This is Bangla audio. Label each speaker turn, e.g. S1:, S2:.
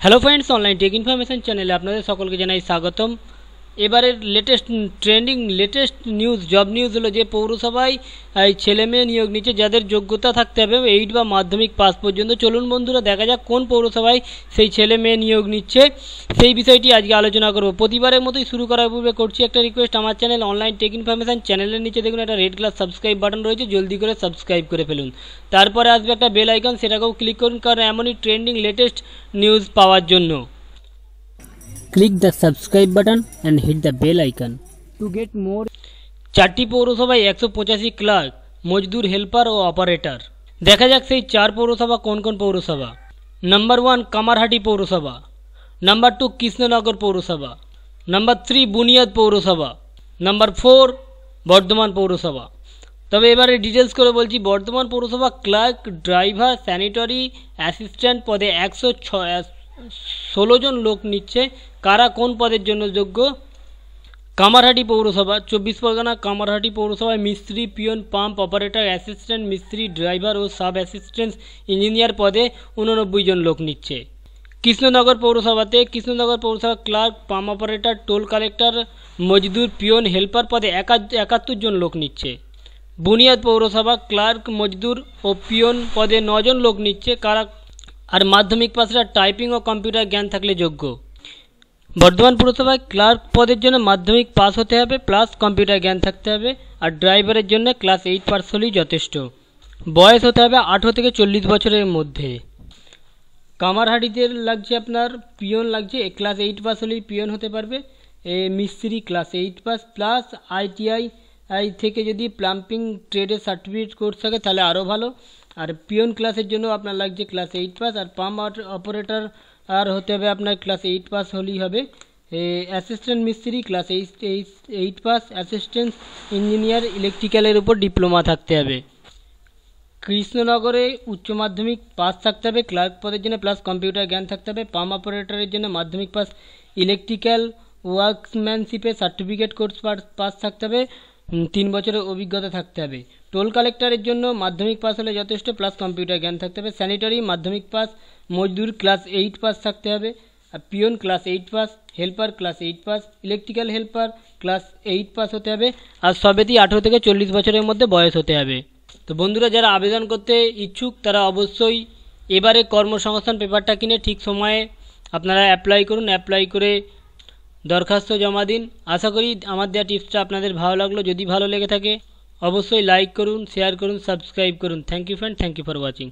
S1: Hello friends online tech information চ্যানেলে আপনাদের সকলকে জানাই স্বাগতম। এবারের latest trending latest news job news হলো যে পৌরসভায় ছেলে মেয়ে নিয়োগ নিচ্ছে যাদের যোগ্যতা থাকতে হবে এইট বা মাধ্যমিক পাস পর্যন্ত। চলুন বন্ধুরা, দেখা যাক কোন পৌরসভায় সেই ছেলে মেয়ে নিয়োগ নিচ্ছে। সেই বিষয়টি আজকে আলোচনা করব। প্রতিবারের মতোই শুরু করার পূর্বে করছি একটা রিকোয়েস্ট আমার চ্যানেল অনলাইন টেক ইনফরমেশন চ্যানেলের নিচে দেখুন, একটা রেড কালার সাবস্ক্রাইব বাটন রয়েছে, জলদি করে সাবস্ক্রাইব করে ফেলুন। তারপরে আসবে একটা বেল আইকন সেটাকেও ক্লিক করুন, কারণ এমনই ট্রেন্ডিং লেটেস্ট নিউজ পাওয়ার জন্য।
S2: Click the subscribe button and hit the bell icon.
S1: To get more চারটি পৌরসভায় একশো পঁচাশি ক্লার্ক মজদুর হেল্পার ও অপারেটর দেখা যাক সেই চার পৌরসভা কোন কোন পৌরসভা। নাম্বার ওয়ান কামারহাটি পৌরসভা। নাম্বার টু কৃষ্ণনগর পৌরসভা। নাম্বার থ্রি বুনিয়াদ পৌরসভা। নাম্বার ফোর বর্ধমান পৌরসভা। তবে এবারে ডিটেলস করে বলছি বর্ধমান পৌরসভা ক্লার্ক ড্রাইভার স্যানিটারি অ্যাসিস্ট্যান্ট পদে একশো ছ ষোলো জন লোক নিচ্ছে। কারা কোন পদের জন্য যোগ্য? কামারহাটি পৌরসভা, চব্বিশ পরগনা কামারহাটি পৌরসভায় মিস্ত্রি, পিয়ন, পাম্প অপারেটর, অ্যাসিস্ট্যান্ট, মিস্ত্রি, ড্রাইভার ও সাব অ্যাসিস্ট্যান্ট ইঞ্জিনিয়ার পদে উননব্বই জন লোক নিচ্ছে। কৃষ্ণনগর পৌরসভাতে কৃষ্ণনগর পৌরসভা clerk, pump operator, toll collector, মজদুর, পিয়ন, হেল্পার পদে একা- একাত্তর জন লোক নিচ্ছে। বুনিয়াদ পৌরসভা ক্লার্ক, মজদুর ও পিয়ন পদে নজন লোক নিচ্ছে। কারা আর মাধ্যমিক পাশরা টাইপিং ও কম্পিউটার জ্ঞান থাকলে যোগ্য। বর্ধমান পুরসভায় ক্লার্ক পদের জন্য মাধ্যমিক পাস হতে হবে প্লাস কম্পিউটার জ্ঞান থাকতে হবে, আর ড্রাইভারের জন্য ক্লাস এইট পাস হলেই যথেষ্ট। বয়স হতে হবে আঠেরো থেকে চল্লিশ বছরের মধ্যে। কামারহাটিতে লাগছে আপনার পিয়ন লাগছে ক্লাস এইট পাস হলেই পিয়ন হতে পারবে। এ মিস্ত্রি class eight pass plus ITI I থেকে যদি প্লাম্পিং ট্রেডের সার্টিফিকেট কোর্স থাকে, তাহলে আরও ভালো। আর পিয়ন ক্লাসের জন্য আপনার লাগছে ক্লাস এইট পাস, আর পাম্প অপারেটর আর হতে হবে আপনার ক্লাস এইট পাস হলেই হবে। অ্যাসিস্ট্যান্ট মিস্ত্রি, class eight eight pass, assistant engineer, ইলেকট্রিক্যালের উপর ডিপ্লোমা থাকতে হবে। কৃষ্ণনগরে উচ্চ মাধ্যমিক পাস থাকতে হবে ক্লার্ক পদের জন্য প্লাস কম্পিউটার জ্ঞান থাকতে হবে পাম্প অপারেটরের জন্য মাধ্যমিক পাস, ইলেকট্রিক্যাল ওয়ার্কসম্যানশিপে সার্টিফিকেট কোর্স পাস থাকতে হবে। তিন বছরের অভিজ্ঞতা থাকতে হবে। টোল কালেক্টরের জন্য মাধ্যমিক পাস হলে যথেষ্ট, প্লাস কম্পিউটার জ্ঞান থাকতে হবে। স্যানিটারি, মাধ্যমিক পাস, মজদুর, ক্লাস এইট পাস থাকতে হবে। আর peon, class eight pass, helper, class eight pass, electrical helper, class eight pass হতে হবে। আর সবেতেই আঠেরো থেকে চল্লিশ বছরের মধ্যে বয়স হতে হবে। তো বন্ধুরা, যারা আবেদন করতে ইচ্ছুক, তারা অবশ্যই এবারে কর্মসংস্থান পেপারটা কিনে ঠিক সময়ে আপনারা অ্যাপ্লাই করুন। অ্যাপ্লাই করে দরখাস্ত জমা দিন। আশা করি আমার দেওয়া টিপসটা আপনাদের ভালো লাগল। যদি ভালো লেগে থাকে, অবশ্যই লাইক করুন শেয়ার করুন সাবস্ক্রাইব করুন। Thank you friend thank you for watching